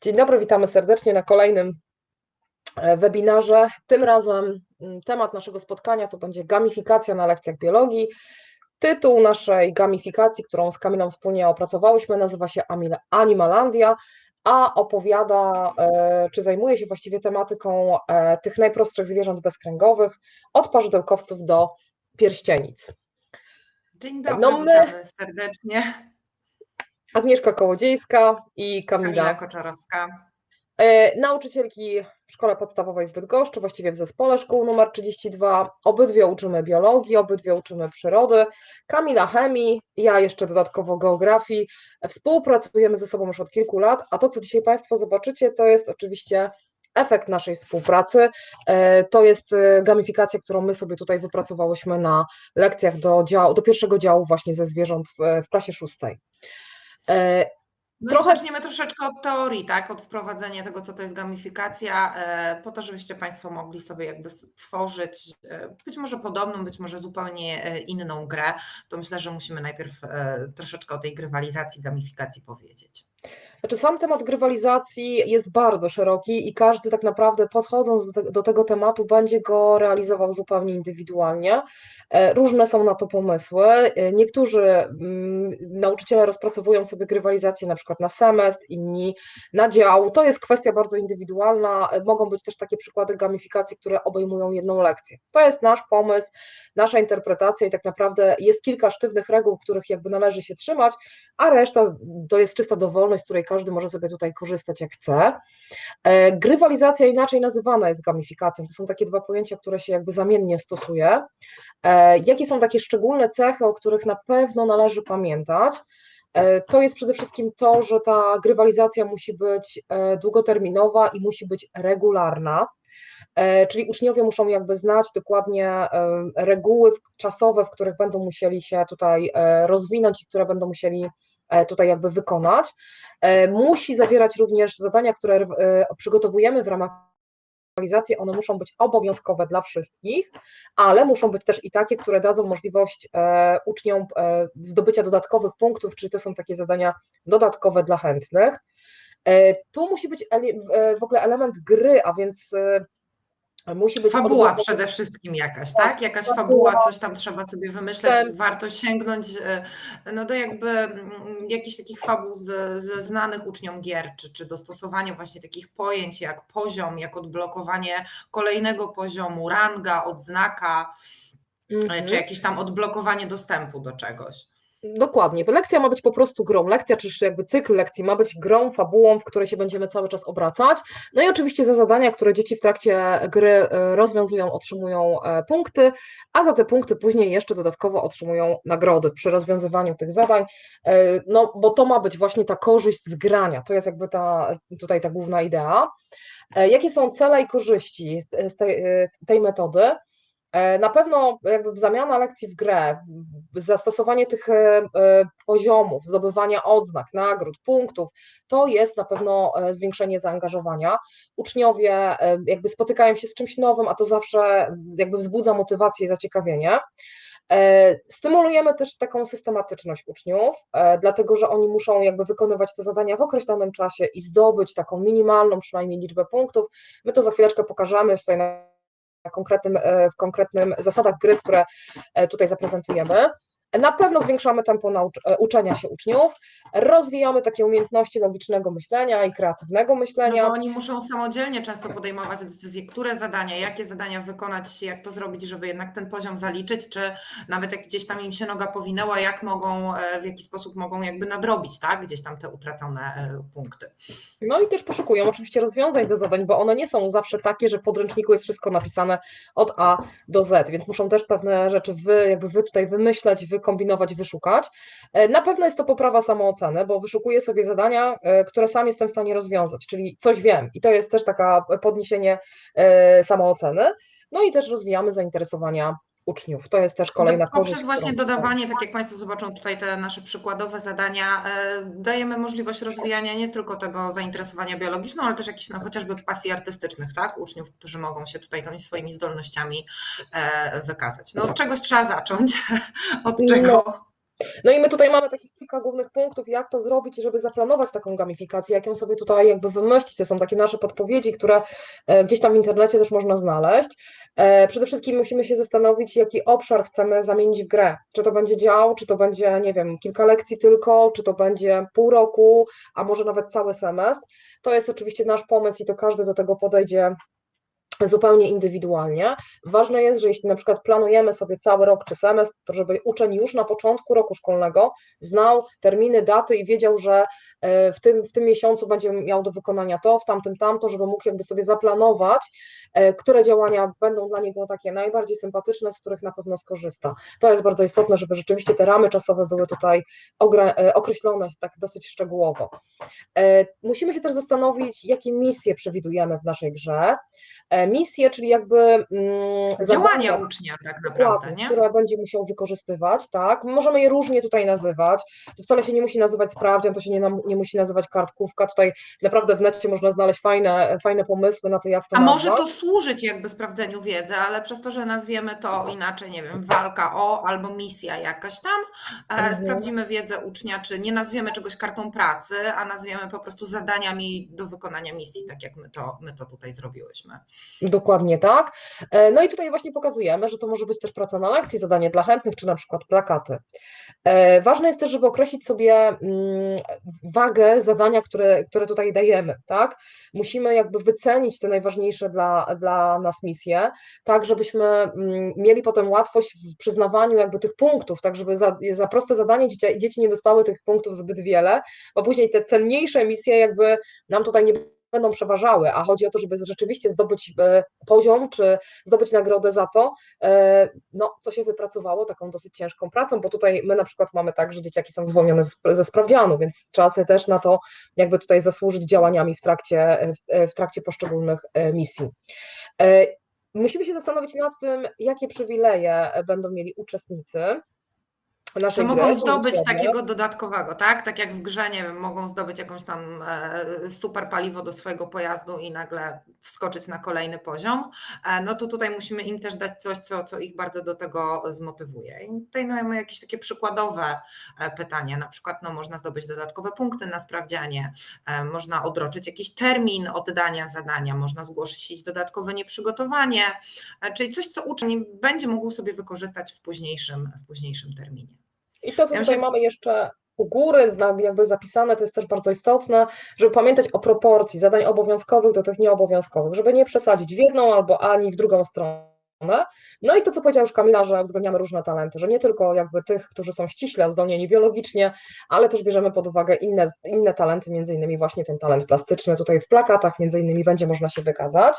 Dzień dobry, witamy serdecznie na kolejnym e, webinarze. Tym razem mm, temat naszego spotkania to będzie gamifikacja na lekcjach biologii. Tytuł naszej gamifikacji, którą z Kamilą wspólnie opracowałyśmy, nazywa się Animalandia, a opowiada, e, czy zajmuje się właściwie tematyką e, tych najprostszych zwierząt bezkręgowych, od parzydełkowców do pierścienic. Dzień dobry, No my- witamy serdecznie. Agnieszka Kołodziejska i Kamila Kamila Koczarowska. E, Nauczycielki w szkole podstawowej w Bydgoszczy, właściwie w zespole szkół numer 32. Obydwie uczymy biologii, obydwie uczymy przyrody. Kamila chemii, ja jeszcze dodatkowo geografii. Współpracujemy ze sobą już od kilku lat, a to, co dzisiaj Państwo zobaczycie, to jest oczywiście efekt naszej współpracy. E, To jest e, gamifikacja, którą my sobie tutaj wypracowałyśmy na lekcjach do, działu, do pierwszego działu właśnie ze zwierząt w klasie szóstej. E, No Trochę- zaczniemy troszeczkę od teorii, tak? Od wprowadzenia tego, co to jest gamifikacja, e, po to, żebyście Państwo mogli sobie jakby stworzyć e, być może podobną, być może zupełnie inną grę. To myślę, że musimy najpierw troszeczkę o tej grywalizacji, gamifikacji powiedzieć. Znaczy, sam temat grywalizacji jest bardzo szeroki i każdy tak naprawdę podchodząc do, te, do tego tematu będzie go realizował zupełnie indywidualnie. E, Różne są na to pomysły. E, Niektórzy mm, nauczyciele rozpracowują sobie grywalizację na przykład na semestr, inni na dział. To jest kwestia bardzo indywidualna. E, Mogą być też takie przykłady gamifikacji, które obejmują jedną lekcję. To jest nasz pomysł, nasza interpretacja i tak naprawdę jest kilka sztywnych reguł, których jakby należy się trzymać, a reszta to jest czysta dowolność, której każdy może sobie tutaj korzystać jak chce. E, Grywalizacja inaczej nazywana jest gamifikacją. To są takie dwa pojęcia, które się jakby zamiennie stosuje. E, Jakie są takie szczególne cechy, o których na pewno należy pamiętać? E, To jest przede wszystkim to, że ta grywalizacja musi być długoterminowa i musi być regularna. Czyli uczniowie muszą jakby znać dokładnie reguły czasowe, w których będą musieli się tutaj rozwinąć i które będą musieli tutaj jakby wykonać. E, Musi zawierać również zadania, które e, przygotowujemy w ramach realizacji, one muszą być obowiązkowe dla wszystkich, ale muszą być też i takie, które dadzą możliwość e, uczniom e, zdobycia dodatkowych punktów, czyli to są takie zadania dodatkowe dla chętnych. E, Tu musi być e, w ogóle element gry, a więc e, musi być Fabuła przede wszystkim jakaś, tak? Jakaś fabuła, coś tam trzeba sobie wymyśleć, warto sięgnąć e, no do jakby mm, jakichś takich fabuł ze, ze znanych uczniom gier, czy, czy dostosowanie właśnie takich pojęć jak poziom, jak odblokowanie kolejnego poziomu, ranga, odznaka, e, Mhm. czy jakieś tam odblokowanie dostępu do czegoś. Dokładnie. Lekcja ma być po prostu grą. Lekcja, czy jakby cykl lekcji ma być grą, fabułą, w której się będziemy cały czas obracać. No i oczywiście za zadania, które dzieci w trakcie gry e, rozwiązują, otrzymują e, punkty, a za te punkty później jeszcze dodatkowo otrzymują nagrody przy rozwiązywaniu tych zadań. E, No, bo to ma być właśnie ta korzyść z grania. To jest jakby ta tutaj ta główna idea. Jakie są cele i korzyści tej, tej metody? E, Na pewno jakby zamiana lekcji w grę, zastosowanie tych e, e, poziomów, zdobywania odznak, nagród, punktów, to jest na pewno zwiększenie zaangażowania. Uczniowie jakby spotykają się z czymś nowym, a to zawsze jakby wzbudza motywację i zaciekawienie. Stymulujemy też taką systematyczność uczniów, dlatego że oni muszą jakby wykonywać te zadania w określonym czasie i zdobyć taką minimalną przynajmniej liczbę punktów. My to za chwileczkę pokażemy tutaj na konkretnym, e, w konkretnym zasadach gry, które e, tutaj zaprezentujemy. Na pewno zwiększamy tempo e, uczenia się uczniów, rozwijamy takie umiejętności logicznego myślenia i kreatywnego No myślenia. bo oni muszą samodzielnie często podejmować decyzje, które zadania, jakie zadania wykonać, jak to zrobić, żeby jednak ten poziom zaliczyć, czy nawet jak gdzieś tam im się noga powinęła, jak mogą, e, w jaki sposób mogą jakby nadrobić, tak, gdzieś tam te utracone e, punkty. No i też poszukują oczywiście rozwiązań do zadań, bo one nie są zawsze takie, że w podręczniku jest wszystko napisane od A do Z, więc muszą też pewne rzeczy wy, jakby wy tutaj wymyśleć, wykombinować, wyszukać. E, Na pewno jest to poprawa samooceny, bo wyszukuję sobie zadania, e, które sam jestem w stanie rozwiązać, czyli coś wiem i to jest też taka podniesienie e, samooceny. No i też rozwijamy zainteresowania uczniów. To jest też kolejna No, Poprzez korzyść, właśnie którą- dodawanie, tak jak Państwo zobaczą tutaj te nasze przykładowe zadania, e, dajemy możliwość rozwijania nie tylko tego zainteresowania biologiczną, ale też jakichś no, chociażby pasji artystycznych, tak? Uczniów, którzy mogą się tutaj swoimi zdolnościami e, wykazać. No od czegoś trzeba zacząć, od czego? No i my tutaj mamy taki kilka głównych punktów, jak to zrobić, żeby zaplanować taką gamifikację, jak ją sobie tutaj jakby wymyślić. To są takie nasze podpowiedzi, które e, gdzieś tam w internecie też można znaleźć. E, przede wszystkim musimy się zastanowić, jaki obszar chcemy zamienić w grę. Czy to będzie dział, czy to będzie, nie wiem, kilka lekcji tylko, czy to będzie pół roku, a może nawet cały semestr. To jest oczywiście nasz pomysł i to każdy do tego podejdzie zupełnie indywidualnie. Ważne jest, że jeśli na przykład planujemy sobie cały rok czy semestr, to żeby uczeń już na początku roku szkolnego znał terminy, daty i wiedział, że e, w tym, w tym miesiącu będzie miał do wykonania to, w tamtym tamto, żeby mógł jakby sobie zaplanować, e, które działania będą dla niego takie najbardziej sympatyczne, z których na pewno skorzysta. To jest bardzo istotne, żeby rzeczywiście te ramy czasowe były tutaj e, określone tak dosyć szczegółowo. Musimy się też zastanowić, jakie misje przewidujemy w naszej grze. E, misje, czyli jakby mm, działania zadania, ucznia tak naprawdę, nie? które będzie musiał wykorzystywać, tak? Możemy je różnie tutaj nazywać. To wcale się nie musi nazywać sprawdzian, to się nie, nie musi nazywać kartkówka. Tutaj naprawdę w necie można znaleźć fajne, fajne pomysły na to, jak to A nazwać. może to służyć jakby sprawdzeniu wiedzy, ale przez to, że nazwiemy to inaczej, nie wiem, walka o albo misja jakaś tam, e, mhm. sprawdzimy wiedzę ucznia, czy nie nazwiemy czegoś kartą pracy, a nazwiemy po prostu zadaniami do wykonania misji, tak jak my to, my to tutaj zrobiłyśmy. Dokładnie tak. E, no i tutaj właśnie pokazujemy, że to może być też praca na lekcji, zadanie dla chętnych, czy na przykład plakaty. E, ważne jest też, żeby określić sobie mm, wagę zadania, które, które tutaj dajemy, tak? Musimy jakby wycenić te najważniejsze dla, dla nas misje, tak żebyśmy mm, mieli potem łatwość w przyznawaniu jakby tych punktów, tak żeby za, za proste zadanie dzieci, dzieci nie dostały tych punktów zbyt wiele, bo później te cenniejsze misje jakby nam tutaj nie będą przeważały, a chodzi o to, żeby rzeczywiście zdobyć e, poziom, czy zdobyć nagrodę za to, e, no, co się wypracowało taką dosyć ciężką pracą, bo tutaj my na przykład mamy tak, że dzieciaki są zwolnione ze sprawdzianu, więc trzeba sobie też na to jakby tutaj zasłużyć działaniami w trakcie, w trakcie poszczególnych e, misji. Musimy się zastanowić nad tym, jakie przywileje będą mieli uczestnicy, co mogą zdobyć takiego dodatkowego, tak? Tak jak w grze, nie wiem, mogą zdobyć jakąś tam e, super paliwo do swojego pojazdu i nagle wskoczyć na kolejny poziom, e, no to tutaj musimy im też dać coś, co, co ich bardzo do tego zmotywuje. I tutaj no, mamy jakieś takie przykładowe e, pytania, na przykład no, można zdobyć dodatkowe punkty na sprawdzianie, można odroczyć jakiś termin oddania zadania, można zgłosić dodatkowe nieprzygotowanie, czyli coś, co uczeń będzie mógł sobie wykorzystać w późniejszym, w późniejszym terminie. I to, co ja tutaj się... mamy jeszcze u góry, jakby zapisane, to jest też bardzo istotne, żeby pamiętać o proporcji zadań obowiązkowych do tych nieobowiązkowych, żeby nie przesadzić w jedną albo ani w drugą stronę. No i to, co powiedziała już Kamila, że uwzględniamy różne talenty, że nie tylko jakby tych, którzy są ściśle uzdolnieni biologicznie, ale też bierzemy pod uwagę inne, inne talenty, między innymi właśnie ten talent plastyczny, tutaj w plakatach między innymi będzie można się wykazać.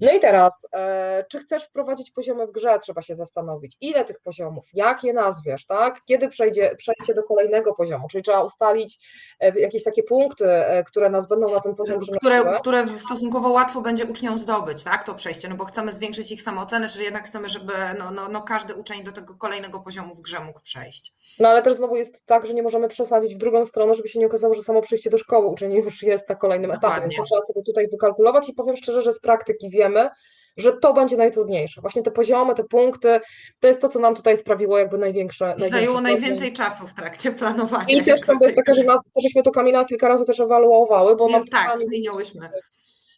No i teraz, e, czy chcesz wprowadzić poziomy w grze, trzeba się zastanowić, ile tych poziomów, jak je nazwiesz, tak? Kiedy przejdzie, przejście do kolejnego poziomu, czyli trzeba ustalić e, jakieś takie punkty, e, które nas będą na tym poziomie które, które stosunkowo łatwo będzie uczniom zdobyć, tak, to przejście, no bo chcemy zwiększyć ich samoocenę, czyli jednak chcemy, żeby no, no, no każdy uczeń do tego kolejnego poziomu w grze mógł przejść. No ale też znowu jest tak, że nie możemy przesadzić w drugą stronę, żeby się nie okazało, że samo przyjście do szkoły uczeń już jest na kolejnym Dokładnie. etapie, więc trzeba sobie tutaj wykalkulować i powiem szczerze, że z praktyki wiem, wiemy, że to będzie najtrudniejsze. Właśnie te poziomy, te punkty, to jest to, co nam tutaj sprawiło jakby największe. I zajęło najwięcej czasu w trakcie planowania. I też to jest taka, że żeśmy to Kamila kilka razy też ewaluowały, bo nam tak, zmieniałyśmy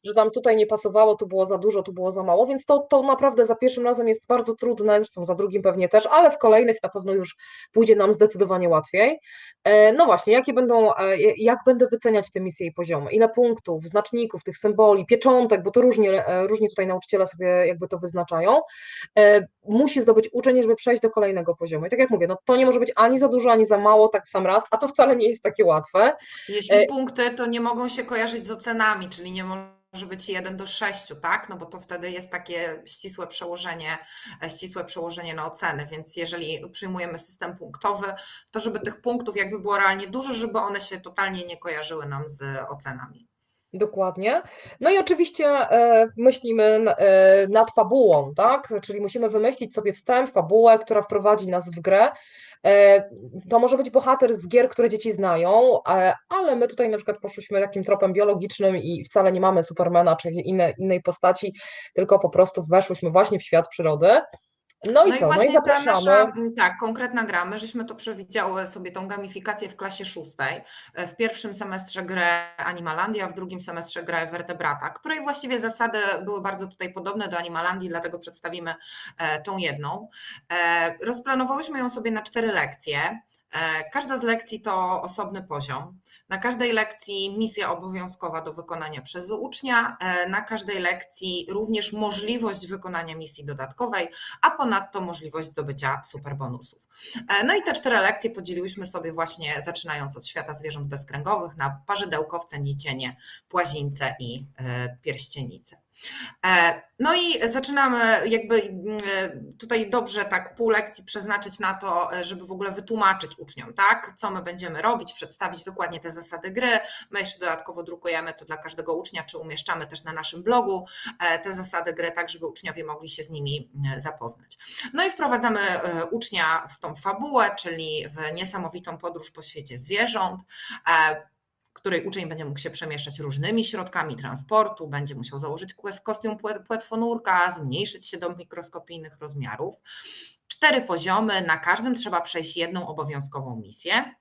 że nam tutaj nie pasowało, tu było za dużo, tu było za mało, więc to, to naprawdę za pierwszym razem jest bardzo trudne, zresztą za drugim pewnie też, ale w kolejnych na pewno już pójdzie nam zdecydowanie łatwiej. E, no właśnie, jakie będą, e, jak będę wyceniać te misje i poziomy, ile punktów, znaczników, tych symboli, pieczątek, bo to różnie, e, różnie tutaj nauczyciele sobie jakby to wyznaczają, musi zdobyć uczeń, żeby przejść do kolejnego poziomu. I tak jak mówię, no to nie może być ani za dużo, ani za mało, tak w sam raz, a to wcale nie jest takie łatwe. Jeśli punkty, to nie mogą się kojarzyć z ocenami, czyli nie może może być 1 do 6, tak? No bo to wtedy jest takie ścisłe przełożenie, e, ścisłe przełożenie na oceny, więc jeżeli przyjmujemy system punktowy, to żeby tych punktów jakby było realnie dużo, żeby one się totalnie nie kojarzyły nam z ocenami. Dokładnie. No i oczywiście e, myślimy e, nad fabułą, tak? Czyli musimy wymyślić sobie wstęp, fabułę, która wprowadzi nas w grę. E, to może być bohater z gier, które dzieci znają, e, ale my tutaj na przykład poszliśmy takim tropem biologicznym i wcale nie mamy Supermana czy inne, innej postaci, tylko po prostu weszłyśmy właśnie w świat przyrody. No i No i co? No i właśnie ta nasza, zapraszamy. mm, tak, konkretna gra, my żeśmy to przewidziały sobie tą gamifikację w klasie szóstej. E, W pierwszym semestrze grę Animalandia, w drugim semestrze grę Vertebrata, której właściwie zasady były bardzo tutaj podobne do Animalandii, dlatego przedstawimy e, tą jedną. E, Rozplanowałyśmy ją sobie na cztery lekcje. E, Każda z lekcji to osobny poziom. Na każdej lekcji misja obowiązkowa do wykonania przez ucznia, e, na każdej lekcji również możliwość wykonania misji dodatkowej, a ponadto możliwość zdobycia superbonusów. E, No i te cztery lekcje podzieliłyśmy sobie właśnie zaczynając od świata zwierząt bezkręgowych na parzydełkowce, nicienie, płazińce i pierścienice. E, No i zaczynamy jakby mm, tutaj dobrze tak pół lekcji przeznaczyć na to, e, żeby w ogóle wytłumaczyć uczniom, tak, co my będziemy robić, przedstawić dokładnie te zasady gry. My jeszcze dodatkowo drukujemy to dla każdego ucznia, czy umieszczamy też na naszym blogu e, te zasady gry, tak żeby uczniowie mogli się z nimi e, zapoznać. No i wprowadzamy e, ucznia w tą fabułę, czyli w niesamowitą podróż po świecie zwierząt. E, której uczeń będzie mógł się przemieszczać różnymi środkami transportu, będzie musiał założyć kostium płet- płetwonurka, zmniejszyć się do mikroskopijnych rozmiarów. Cztery poziomy, na każdym trzeba przejść jedną obowiązkową misję.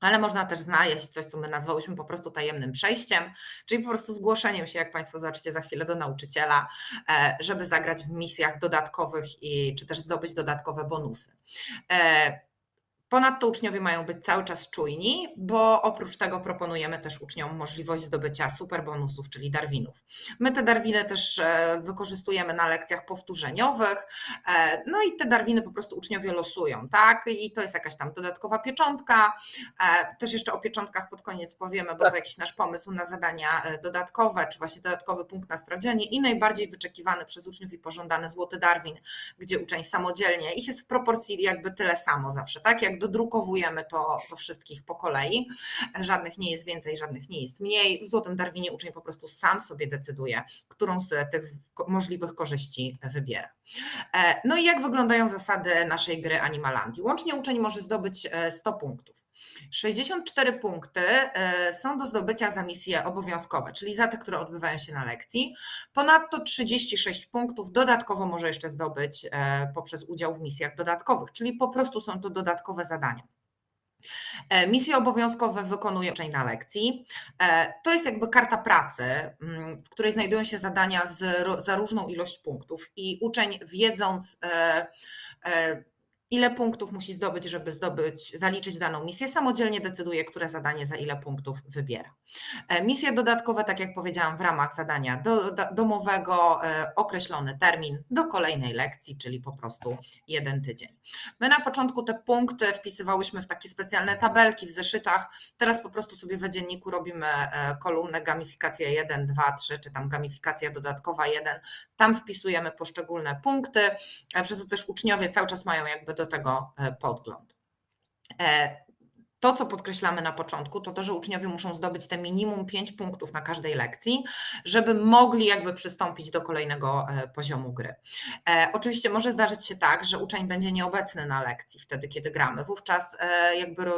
Ale można też znaleźć coś, co my nazwałyśmy po prostu tajemnym przejściem, czyli po prostu zgłoszeniem się, jak Państwo zobaczycie za chwilę, do nauczyciela, e, żeby zagrać w misjach dodatkowych i czy też zdobyć dodatkowe bonusy. Ponadto uczniowie mają być cały czas czujni, bo oprócz tego proponujemy też uczniom możliwość zdobycia superbonusów, czyli darwinów. My te darwiny też e, wykorzystujemy na lekcjach powtórzeniowych, e, no i te darwiny po prostu uczniowie losują, tak? I to jest jakaś tam dodatkowa pieczątka. E, Też jeszcze o pieczątkach pod koniec powiemy, bo Tak. to jakiś nasz pomysł na zadania dodatkowe, czy właśnie dodatkowy punkt na sprawdzianie i najbardziej wyczekiwany przez uczniów i pożądany złoty darwin, gdzie uczeń samodzielnie, ich jest w proporcji jakby tyle samo zawsze, tak? Jak dodrukowujemy to, wszystkich po kolei, żadnych nie jest więcej, żadnych nie jest mniej. W złotym darwinie uczeń po prostu sam sobie decyduje, którą z tych możliwych korzyści wybiera. E, No i jak wyglądają zasady naszej gry Animalandii? Łącznie uczeń może zdobyć e, 100 punktów. 64 punkty e, są do zdobycia za misje obowiązkowe, czyli za te, które odbywają się na lekcji. Ponadto 36 punktów dodatkowo może jeszcze zdobyć e, poprzez udział w misjach dodatkowych, czyli po prostu są to dodatkowe zadania. E, Misje obowiązkowe wykonuje uczeń na lekcji. To jest jakby karta pracy, mm, w której znajdują się zadania z, za różną ilość punktów i uczeń wiedząc ile punktów musi zdobyć, żeby zdobyć, zaliczyć daną misję, samodzielnie decyduje, które zadanie za ile punktów wybiera. E, Misje dodatkowe, tak jak powiedziałam, w ramach zadania do, do, domowego e, określony termin do kolejnej lekcji, czyli po prostu jeden tydzień. My na początku te punkty wpisywałyśmy w takie specjalne tabelki w zeszytach. Teraz po prostu sobie w dzienniku robimy e, kolumnę gamifikacja 1, 2, 3, czy tam gamifikacja dodatkowa 1. Tam wpisujemy poszczególne punkty, przez co też uczniowie cały czas mają jakby do tego e, podgląd. E, To, co podkreślamy na początku, to to, że uczniowie muszą zdobyć te minimum 5 punktów na każdej lekcji, żeby mogli jakby przystąpić do kolejnego e, poziomu gry. Oczywiście może zdarzyć się tak, że uczeń będzie nieobecny na lekcji wtedy, kiedy gramy. Wówczas jakby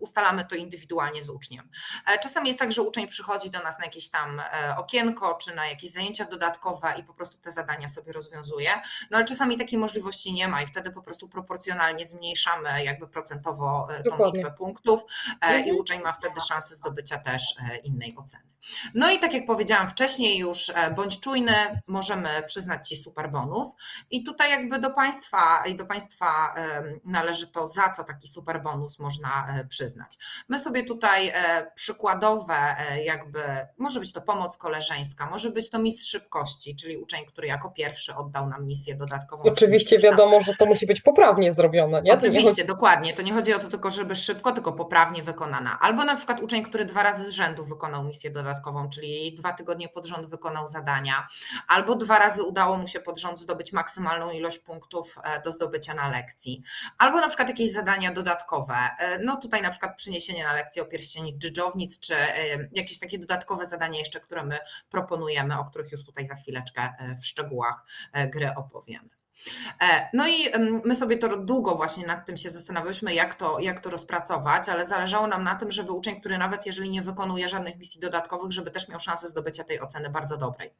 ustalamy to indywidualnie z uczniem. E, Czasami jest tak, że uczeń przychodzi do nas na jakieś tam e, okienko, czy na jakieś zajęcia dodatkowe i po prostu te zadania sobie rozwiązuje. No ale czasami takiej możliwości nie ma i wtedy po prostu proporcjonalnie zmniejszamy jakby procentowo e, tą Dokładnie. liczbę punktów i Mhm. uczeń ma wtedy szansę zdobycia też innej oceny. No i tak jak powiedziałam wcześniej już, bądź czujny, możemy przyznać Ci super bonus i tutaj jakby do Państwa i do Państwa należy to, za co taki super bonus można przyznać. My sobie tutaj e, przykładowe e, jakby, może być to pomoc koleżeńska, może być to mistrz szybkości, czyli uczeń, który jako pierwszy oddał nam misję dodatkową. Oczywiście wiadomo, że to musi być poprawnie zrobione, nie? To nie Oczywiście, dokładnie. To nie chodzi o to tylko, żeby szybko, tylko poprawnie wykonana. Albo na przykład uczeń, który dwa razy z rzędu wykonał misję dodatkową, czyli dwa tygodnie pod rząd wykonał zadania, albo dwa razy udało mu się pod rząd zdobyć maksymalną ilość punktów e, do zdobycia na lekcji, albo na przykład jakieś zadania dodatkowe. No tutaj na przykład przyniesienie na lekcję o pierścieni dżdżownic, czy e, jakieś takie dodatkowe zadania jeszcze, które my proponujemy, o których już tutaj za chwileczkę e, w szczegółach e, gry opowiemy. E, No i my sobie to długo właśnie nad tym się zastanawialiśmy, jak to, jak to rozpracować, ale zależało nam na tym, żeby uczeń, który nawet jeżeli nie wykonuje żadnych misji dodatkowych, żeby też miał szansę zdobycia tej oceny bardzo dobrej.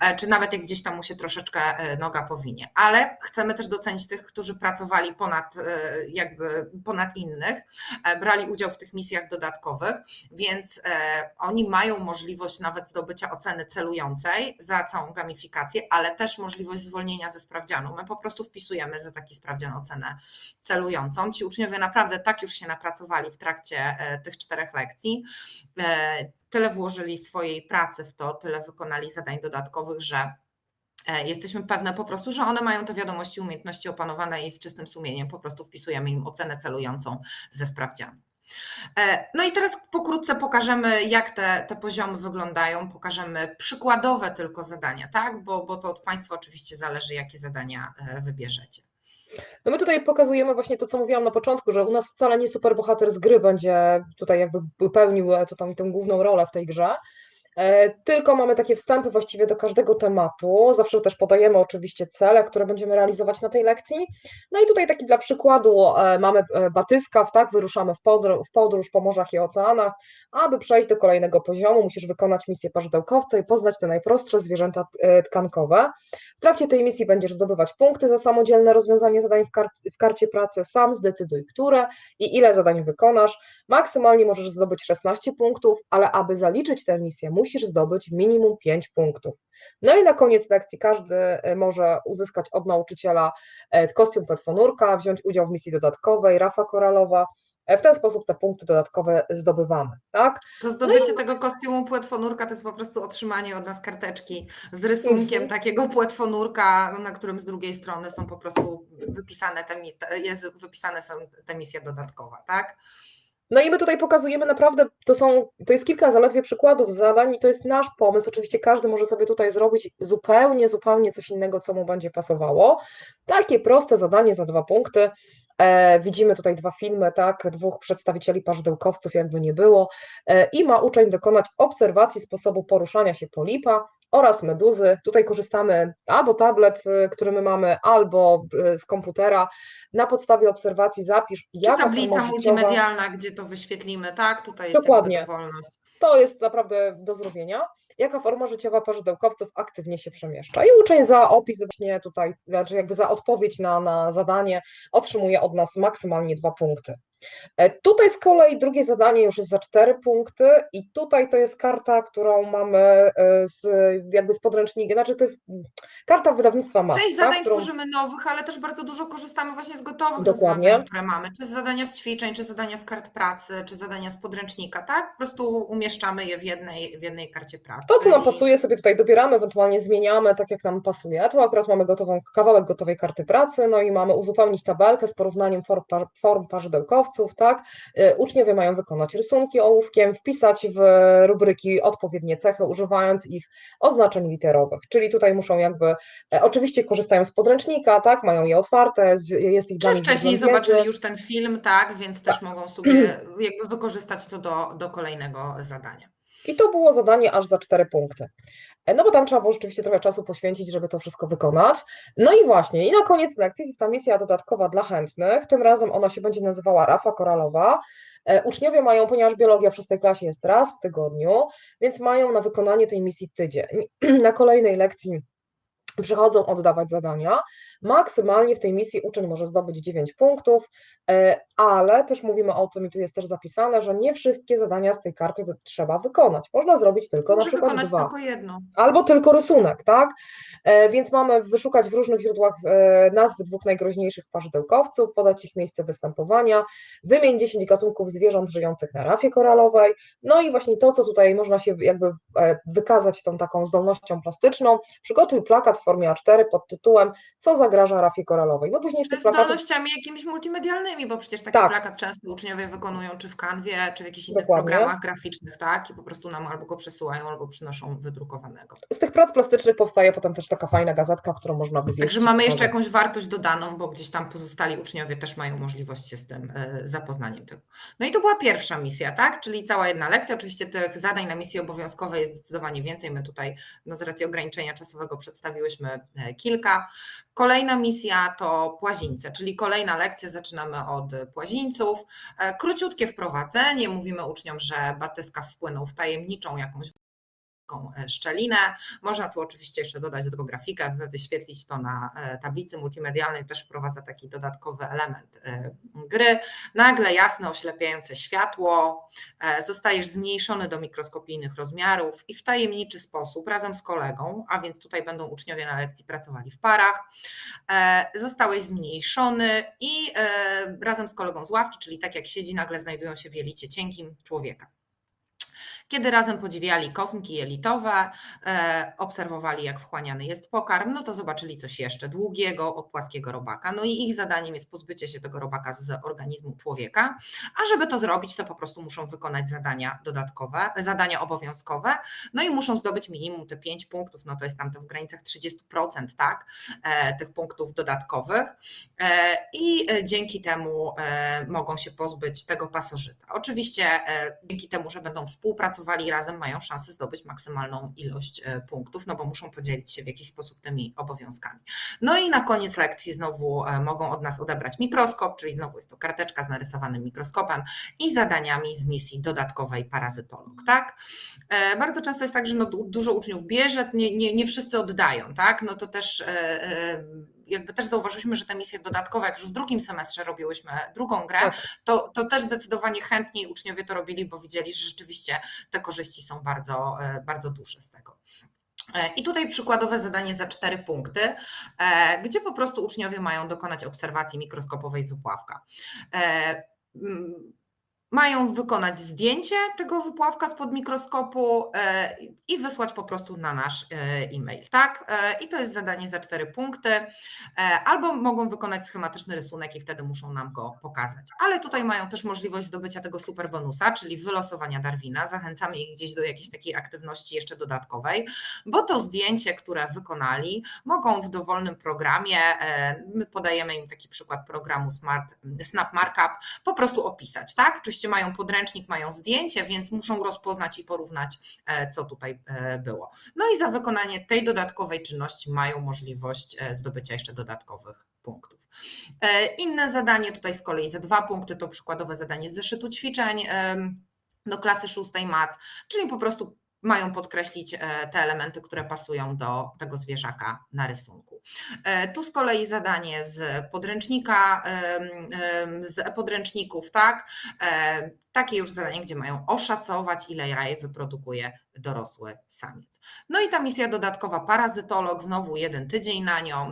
E, Czy nawet jak gdzieś tam mu się troszeczkę e, noga powinie. Ale chcemy też docenić tych, którzy pracowali ponad, jakby ponad innych, brali udział w tych misjach dodatkowych, więc oni mają możliwość nawet zdobycia oceny celującej za całą gamifikację, ale też możliwość zwolnienia ze sprawdzianu. My po prostu wpisujemy za taki sprawdzian ocenę celującą. Ci uczniowie naprawdę tak już się napracowali w trakcie e, tych czterech lekcji, e, tyle włożyli swojej pracy w to, tyle wykonali zadań dodatkowych, że e, jesteśmy pewne po prostu, że one mają te wiadomości, umiejętności opanowane i z czystym sumieniem po prostu wpisujemy im ocenę celującą ze sprawdzianu. E, No i teraz pokrótce pokażemy, jak te, te poziomy wyglądają. Pokażemy przykładowe tylko zadania, tak? Bo, bo to od Państwa oczywiście zależy, jakie zadania e, wybierzecie. No my tutaj pokazujemy właśnie to, co mówiłam na początku, że u nas wcale nie superbohater z gry będzie tutaj jakby pełnił e, tam, tę główną rolę w tej grze, tylko mamy takie wstępy właściwie do każdego tematu. Zawsze też podajemy oczywiście cele, które będziemy realizować na tej lekcji. No i tutaj taki dla przykładu e, mamy e, batyskaw, tak, wyruszamy w podróż, w podróż po morzach i oceanach. Aby przejść do kolejnego poziomu, musisz wykonać misję parzydełkowca i poznać te najprostsze zwierzęta e, tkankowe. W trakcie tej misji będziesz zdobywać punkty za samodzielne rozwiązanie zadań w, kar w karcie pracy. Sam zdecyduj, które i ile zadań wykonasz. Maksymalnie możesz zdobyć 16 punktów, ale aby zaliczyć tę misję, musisz zdobyć minimum 5 punktów. No i na koniec lekcji każdy e, może uzyskać od nauczyciela e, kostium petfonurka, wziąć udział w misji dodatkowej, rafa koralowa. E, W ten sposób te punkty dodatkowe zdobywamy, tak? To zdobycie tego kostiumu płetwonurka to jest po prostu otrzymanie od nas karteczki z rysunkiem Mhm. takiego płetwonurka, na którym z drugiej strony są po prostu wypisane te- jest wypisane są te misje dodatkowe, tak? No i my tutaj pokazujemy naprawdę, to są, to jest kilka zaledwie przykładów zadań i to jest nasz pomysł. Oczywiście każdy może sobie tutaj zrobić zupełnie, zupełnie coś innego, co mu będzie pasowało. Takie proste zadanie za dwa punkty. E, widzimy tutaj dwa filmy, tak, dwóch przedstawicieli parzydełkowców, jakby nie było. E, I ma uczeń dokonać obserwacji sposobu poruszania się polipa oraz meduzy. Tutaj korzystamy albo tablet, y, który my mamy, albo y, z komputera. Na podstawie obserwacji zapisz, Czy jaka tablica multimedialna, gdzie to wyświetlimy, tak? Tutaj jest Dokładnie. jakby dowolność. to jest naprawdę do zrobienia. Jaka forma życiowa parzydełkowców aktywnie się przemieszcza? I uczeń za opis właśnie tutaj, znaczy jakby za odpowiedź na, na zadanie otrzymuje od nas maksymalnie dwa punkty. E, Tutaj z kolei drugie zadanie już jest za cztery punkty i tutaj to jest karta, którą mamy e, z, jakby z podręcznika, znaczy to jest karta wydawnictwa MAS. Część tak, zadań którą- tworzymy nowych, ale też bardzo dużo korzystamy właśnie z gotowych Dokładnie. rozwiązań, które mamy. Czy z zadania z ćwiczeń, czy zadania z kart pracy, czy zadania z podręcznika, tak? Po prostu umieszczamy je w jednej, w jednej karcie pracy. To, co nam pasuje, sobie tutaj dobieramy, ewentualnie zmieniamy, tak jak nam pasuje. Tu akurat mamy gotową, kawałek gotowej karty pracy, no i mamy uzupełnić tabelkę z porównaniem form, form tak? Y, Uczniowie mają wykonać rysunki ołówkiem, wpisać w rubryki odpowiednie cechy, używając ich oznaczeń literowych, czyli tutaj muszą jakby, e, oczywiście korzystają z podręcznika, tak? Mają je otwarte, jest ich Czy wcześniej zobaczyli już ten film, tak? Więc też mogą sobie jakby wykorzystać to do, do kolejnego zadania. I to było zadanie aż za cztery punkty. E, No bo tam trzeba było rzeczywiście trochę czasu poświęcić, żeby to wszystko wykonać. No i właśnie, i na koniec lekcji jest ta misja dodatkowa dla chętnych. Tym razem ona się będzie nazywała Rafa Koralowa. E, Uczniowie mają, ponieważ biologia w szóstej klasie jest raz w tygodniu, więc mają na wykonanie tej misji tydzień. Na kolejnej lekcji przychodzą oddawać zadania. Maksymalnie w tej misji uczeń może zdobyć 9 punktów, e, ale też mówimy o tym i tu jest też zapisane, że nie wszystkie zadania z tej karty trzeba wykonać. Można zrobić tylko na przykład wykonać dwa. tylko jedno. Albo tylko rysunek, tak? E, Więc mamy wyszukać w różnych źródłach e, nazwy dwóch najgroźniejszych parzydełkowców, podać ich miejsce występowania, wymień 10 gatunków zwierząt żyjących na rafie koralowej. No i właśnie to, co tutaj można się jakby wykazać tą taką zdolnością plastyczną, przygotuj plakat w formie A4 pod tytułem Co zagraża rafie koralowej. No później z tych plakatów zdolnościami jakimiś multimedialnymi, bo przecież taki Tak. plakat często uczniowie wykonują czy w kanwie, czy w jakichś innych Dokładnie. programach graficznych, tak? I po prostu nam albo go przesyłają, albo przynoszą wydrukowanego. z tych prac plastycznych powstaje potem też taka fajna gazetka, którą można wywieźć. Także mamy jeszcze jakąś wartość dodaną, bo gdzieś tam pozostali uczniowie też mają możliwość się z tym e, zapoznaniem tego. No i to była pierwsza misja, tak? Czyli cała jedna lekcja. Oczywiście tych zadań na misji obowiązkowej jest zdecydowanie więcej. My tutaj no z racji ograniczenia czasowego przedstawiłyśmy dodałyśmy kilka. Kolejna misja to płazińce, czyli kolejna lekcja, zaczynamy od płazińców. Króciutkie wprowadzenie, mówimy uczniom, że Batyska wpłynął w tajemniczą jakąś E, szczelinę. Można tu oczywiście jeszcze dodać do tego grafikę, wyświetlić to na e, tablicy multimedialnej, też wprowadza taki dodatkowy element e, gry. Nagle jasne, oślepiające światło, zostajesz zmniejszony do mikroskopijnych rozmiarów i w tajemniczy sposób razem z kolegą, a więc tutaj będą uczniowie na lekcji pracowali w parach, zostałeś zmniejszony i razem z kolegą z ławki, czyli tak jak siedzi, nagle znajdują się w jelicie cienkim człowieka kiedy razem podziwiali kosmki jelitowe, e, obserwowali jak wchłaniany jest pokarm, no to zobaczyli coś jeszcze długiego, płaskiego robaka. No i ich zadaniem jest pozbycie się tego robaka z organizmu człowieka, a żeby to zrobić, to po prostu muszą wykonać zadania dodatkowe, zadania obowiązkowe, no i muszą zdobyć minimum te 5 punktów, no to jest tam to w granicach 30%, tak, e, tych punktów dodatkowych e, i dzięki temu mogą się pozbyć tego pasożyta. Oczywiście dzięki temu, że będą współpracować pracowali razem, mają szansę zdobyć maksymalną ilość e, punktów, no bo muszą podzielić się w jakiś sposób tymi obowiązkami. No i na koniec lekcji znowu e, mogą od nas odebrać mikroskop, czyli znowu jest to karteczka z narysowanym mikroskopem i zadaniami z misji dodatkowej parazytolog, tak? E, bardzo często jest tak, że no dużo uczniów bierze, nie, nie, nie wszyscy oddają, tak? No to też jakby też zauważyliśmy, że te misje dodatkowe, jak już w drugim semestrze robiłyśmy drugą grę, tak. to, to też zdecydowanie chętniej uczniowie to robili, bo widzieli, że rzeczywiście te korzyści są bardzo, e, bardzo duże z tego. E, I tutaj przykładowe zadanie za cztery punkty, e, gdzie po prostu uczniowie mają dokonać obserwacji mikroskopowej wypławka mają wykonać zdjęcie tego wypławka spod mikroskopu e, i wysłać po prostu na nasz e, e-mail, tak? E, I to jest zadanie za cztery punkty, albo mogą wykonać schematyczny rysunek i wtedy muszą nam go pokazać. Ale tutaj mają też możliwość zdobycia tego super bonusa, czyli wylosowania Darwina. Zachęcamy ich gdzieś do jakiejś takiej aktywności jeszcze dodatkowej, bo to zdjęcie, które wykonali, mogą w dowolnym programie, my podajemy im taki przykład programu Smart, Snap Markup, po prostu opisać, tak? Czy oczywiście mają podręcznik, mają zdjęcie, więc muszą rozpoznać i porównać, e, co tutaj e, było. No i za wykonanie tej dodatkowej czynności mają możliwość e, zdobycia jeszcze dodatkowych punktów. Inne zadanie tutaj z kolei za dwa punkty to przykładowe zadanie z zeszytu ćwiczeń do klasy szóstej mac, czyli po prostu mają podkreślić e, te elementy, które pasują do tego zwierzaka na rysunku. E, tu z kolei zadanie z podręcznika, z podręczników, tak? E, takie już zadanie, gdzie mają oszacować, ile jaj wyprodukuje dorosły samiec. No i ta misja dodatkowa parazytolog, znowu jeden tydzień na nią.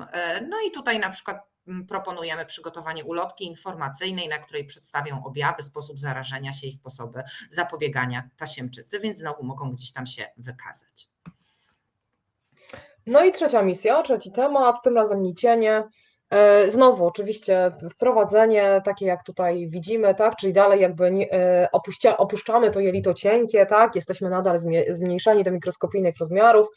No i tutaj na przykład proponujemy przygotowanie ulotki informacyjnej, na której przedstawią objawy, sposób zarażenia się i sposoby zapobiegania tasiemczycy, więc znowu mogą gdzieś tam się wykazać. No i trzecia misja, trzeci temat, tym razem nicienie. E, znowu, oczywiście, wprowadzenie takie jak tutaj widzimy, tak, czyli dalej jakby e, opuszczamy to jelito cienkie, tak, jesteśmy nadal zmniejszeni do mikroskopijnych rozmiarów,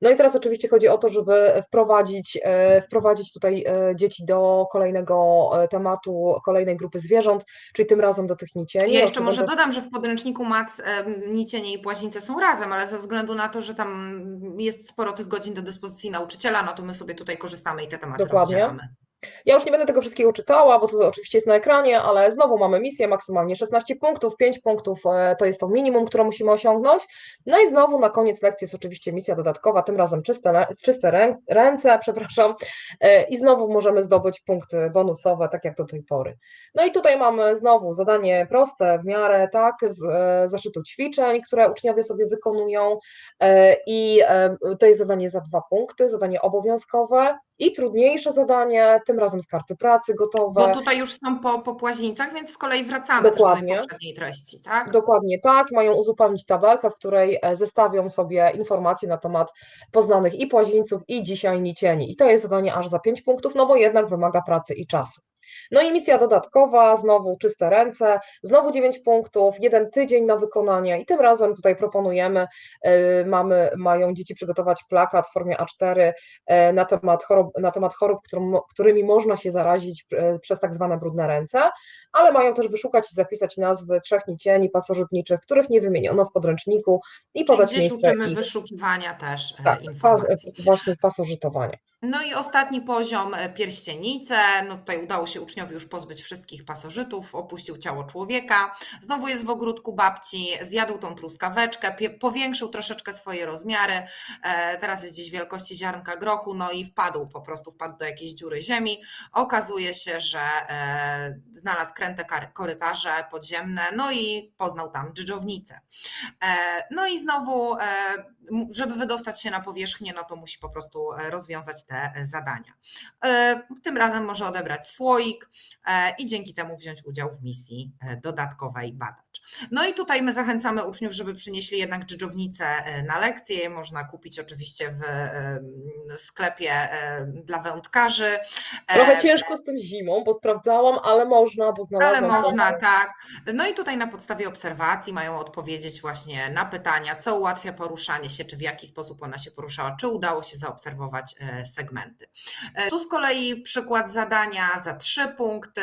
no i teraz oczywiście chodzi o to, żeby wprowadzić, e, wprowadzić tutaj e, dzieci do kolejnego e, tematu, kolejnej grupy zwierząt, czyli tym razem do tych nicieni. Ja jeszcze może będę... dodam, że w podręczniku MAC nicienie i płazińce są razem, ale ze względu na to, że tam jest sporo tych godzin do dyspozycji nauczyciela, no to my sobie tutaj korzystamy i te tematy Dokładnie. rozdzielamy. Ja już nie będę tego wszystkiego czytała, bo to oczywiście jest na ekranie, ale znowu mamy misję maksymalnie 16 punktów, 5 punktów e, to jest to minimum, które musimy osiągnąć. No i znowu na koniec lekcji jest oczywiście misja dodatkowa, tym razem czyste, czyste ręce, przepraszam, e, i znowu możemy zdobyć punkty bonusowe, tak jak do tej pory. No i tutaj mamy znowu zadanie proste w miarę, tak, z e, zaszytu ćwiczeń, które uczniowie sobie wykonują i to jest zadanie za dwa punkty, zadanie obowiązkowe, i trudniejsze zadanie, tym razem z karty pracy gotowe. Bo tutaj już są po, po płazińcach, więc z kolei wracamy Dokładnie. do tej poprzedniej treści, tak? Dokładnie tak, mają uzupełnić tabelkę, w której e, zestawią sobie informacje na temat poznanych i płazińców, i dzisiaj nicieni. I to jest zadanie aż za 5 punktów, no bo jednak wymaga pracy i czasu. No i misja dodatkowa, znowu czyste ręce, znowu 9 punktów, jeden tydzień na wykonanie i tym razem tutaj proponujemy, y, mamy, mają dzieci przygotować plakat w formie A4 e, na temat chorób, na temat chorób którym, którymi można się zarazić e, przez tak zwane brudne ręce, ale mają też wyszukać i zapisać nazwy trzech nicieni pasożytniczych, których nie wymieniono w podręczniku i podać gdzieś miejsce uczymy ich wyszukiwania też e, tak, pas, informacji. właśnie pasożytowania. No i ostatni poziom, e, pierścienice. No tutaj udało się uczniowi już pozbyć wszystkich pasożytów, opuścił ciało człowieka. Znowu jest w ogródku babci, zjadł tą truskaweczkę, powiększył troszeczkę swoje rozmiary. E, Teraz jest gdzieś wielkości ziarnka grochu, no i wpadł po prostu, wpadł do jakiejś dziury ziemi. Okazuje się, że e, znalazł kręte korytarze podziemne, no i poznał tam dżdżownicę. No i znowu, żeby wydostać się na powierzchnię, no to musi po prostu e, rozwiązać te e, zadania. E, Tym razem może odebrać słoik i dzięki temu wziąć udział w misji dodatkowej badacz. No i tutaj my zachęcamy uczniów, żeby przynieśli jednak dżdżownicę e, na lekcję. Je Można kupić oczywiście w e, sklepie e, dla wędkarzy. Trochę ciężko z tym zimą, bo sprawdzałam, ale można, bo ale znalazłam. można, taką- tak. No i tutaj na podstawie obserwacji mają odpowiedzieć właśnie na pytania, co ułatwia poruszanie się, czy w jaki sposób ona się poruszała, czy udało się zaobserwować segmenty. Tu z kolei przykład zadania za trzy punkty.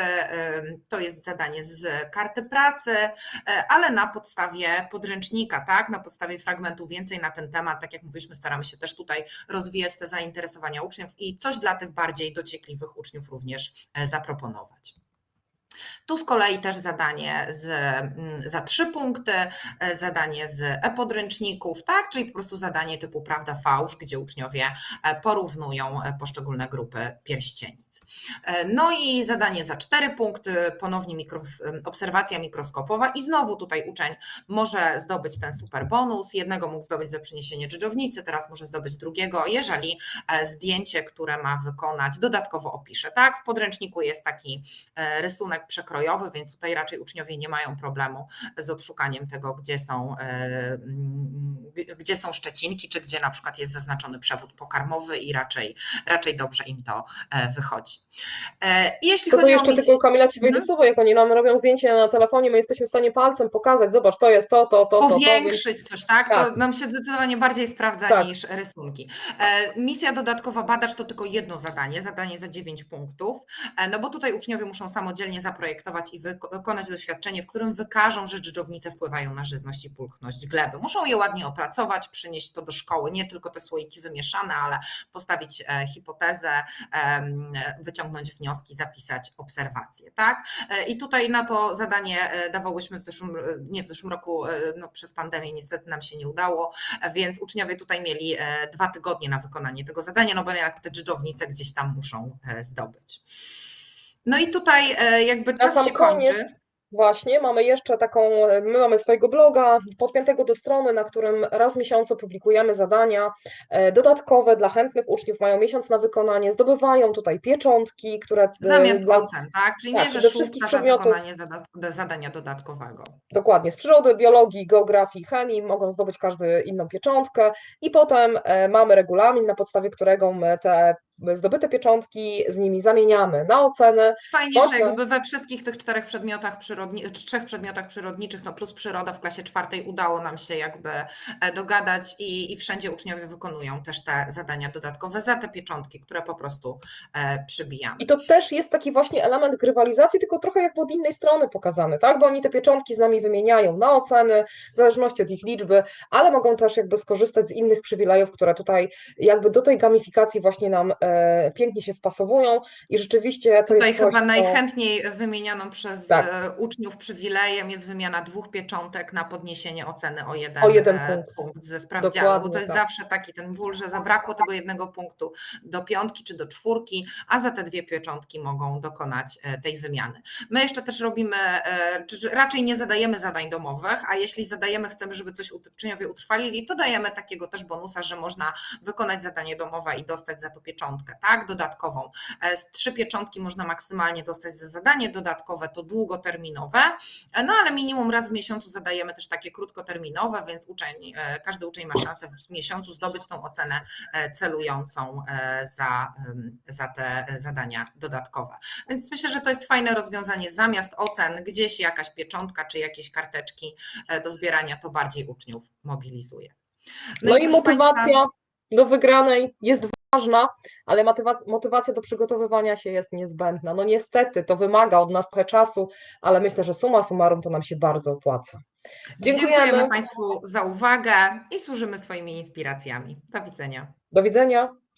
To jest zadanie z karty pracy, ale na podstawie podręcznika, tak? Na podstawie fragmentu więcej na ten temat. Tak jak mówiliśmy, staramy się też tutaj rozwijać te zainteresowania uczniów i coś dla tych bardziej dociekliwych uczniów również e, zaproponować. Tu z kolei też zadanie z, mm, za trzy punkty, e, zadanie z e-podręczników, tak? czyli po prostu zadanie typu prawda, fałsz, gdzie uczniowie e, porównują e, poszczególne grupy pierścienic. E, No i zadanie za cztery punkty, ponownie mikros, obserwacja mikroskopowa i znowu tutaj uczeń może zdobyć ten super bonus. Jednego mógł zdobyć za przyniesienie dżdżownicy, teraz może zdobyć drugiego, jeżeli e, zdjęcie, które ma wykonać, dodatkowo opisze. Tak, w podręczniku jest taki e, rysunek przekrojowy, więc tutaj raczej uczniowie nie mają problemu z odszukaniem tego, gdzie są, e, gdzie są szczecinki, czy gdzie na przykład jest zaznaczony przewód pokarmowy i raczej, raczej dobrze im to e, wychodzi. E, i Jeśli To, to chodzi o jeszcze misję, tylko Kamila Ci Mhm. słowo, jak oni nam robią zdjęcie na telefonie, my jesteśmy w stanie palcem pokazać, zobacz, to jest to, to, to, to, to. więc- powiększyć coś, tak? To Tak. nam się zdecydowanie bardziej sprawdza Tak. niż rysunki. E, Misja dodatkowa badacz to tylko jedno zadanie, zadanie za 9 punktów, e, no bo tutaj uczniowie muszą samodzielnie zaprojektować i wyko- wykonać doświadczenie, w którym wykażą, że dżdżownice wpływają na żyzność i pulchność gleby. Muszą je ładnie opracować, przynieść to do szkoły, nie tylko te słoiki wymieszane, ale postawić hipotezę, wyciągnąć wnioski, zapisać obserwacje, tak? E, I tutaj na to zadanie e, dawałyśmy w zeszłym, e, nie w zeszłym roku, no przez pandemię niestety nam się nie udało, więc uczniowie tutaj mieli dwa tygodnie na wykonanie tego zadania, no bo jednak te dżdżownice gdzieś tam muszą zdobyć. No i tutaj jakby czas się kończy. Właśnie mamy jeszcze taką, my mamy swojego bloga podpiętego do strony, na którym raz w miesiącu publikujemy zadania e, dodatkowe dla chętnych uczniów, mają miesiąc na wykonanie, zdobywają tutaj pieczątki, które e, Zamiast dla- ocen, tak? Czyli tak, wszystkich szóstka za wykonanie zada- zadania dodatkowego. Dokładnie, z przyrody, biologii, geografii, chemii mogą zdobyć każdy inną pieczątkę i potem e, mamy regulamin, na podstawie którego my te zdobyte pieczątki z nimi zamieniamy na oceny. Fajnie, Po że jakby we wszystkich tych czterech przedmiotach przyrodni, czy trzech przedmiotach przyrodniczych, no plus przyroda w klasie czwartej udało nam się jakby e, dogadać i, i wszędzie uczniowie wykonują też te zadania dodatkowe za te pieczątki, które po prostu e, przybijamy. I to też jest taki właśnie element grywalizacji, tylko trochę jakby od innej strony pokazany, tak? Bo oni te pieczątki z nami wymieniają na oceny, w zależności od ich liczby, ale mogą też jakby skorzystać z innych przywilejów, które tutaj jakby do tej gamifikacji właśnie nam e, pięknie się wpasowują i rzeczywiście to Tutaj jest coś, chyba co- najchętniej wymienianą przez Tak. e, uczniów przywilejem jest wymiana dwóch pieczątek na podniesienie oceny o jeden, O jeden e, punkt. ze sprawdzianu, bo Dokładnie to jest tak. zawsze taki ten ból, że zabrakło tego jednego punktu do piątki czy do czwórki, a za te dwie pieczątki mogą dokonać e, tej wymiany. My jeszcze też robimy, e, raczej nie zadajemy zadań domowych, a jeśli zadajemy, chcemy, żeby coś uczniowie utrwalili, to dajemy takiego też bonusa, że można wykonać zadanie domowe i dostać za to pieczątkę. Pieczątkę, tak, dodatkową. E, Z trzy pieczątki można maksymalnie dostać za zadanie dodatkowe, to długoterminowe, e, no ale minimum raz w miesiącu zadajemy też takie krótkoterminowe, więc uczeń, e, każdy uczeń ma szansę w miesiącu zdobyć tą ocenę celującą za, za te zadania dodatkowe. Więc myślę, że to jest fajne rozwiązanie. Zamiast ocen, gdzieś jakaś pieczątka czy jakieś karteczki do zbierania, to bardziej uczniów mobilizuje. No i proszę Państwa, motywacja do wygranej jest ważna, ale motywa- motywacja do przygotowywania się jest niezbędna. No niestety, to wymaga od nas trochę czasu, ale myślę, że summa summarum to nam się bardzo opłaca. Dziękujemy Dziękujemy. Państwu za uwagę i służymy swoimi inspiracjami. Do widzenia. Do widzenia.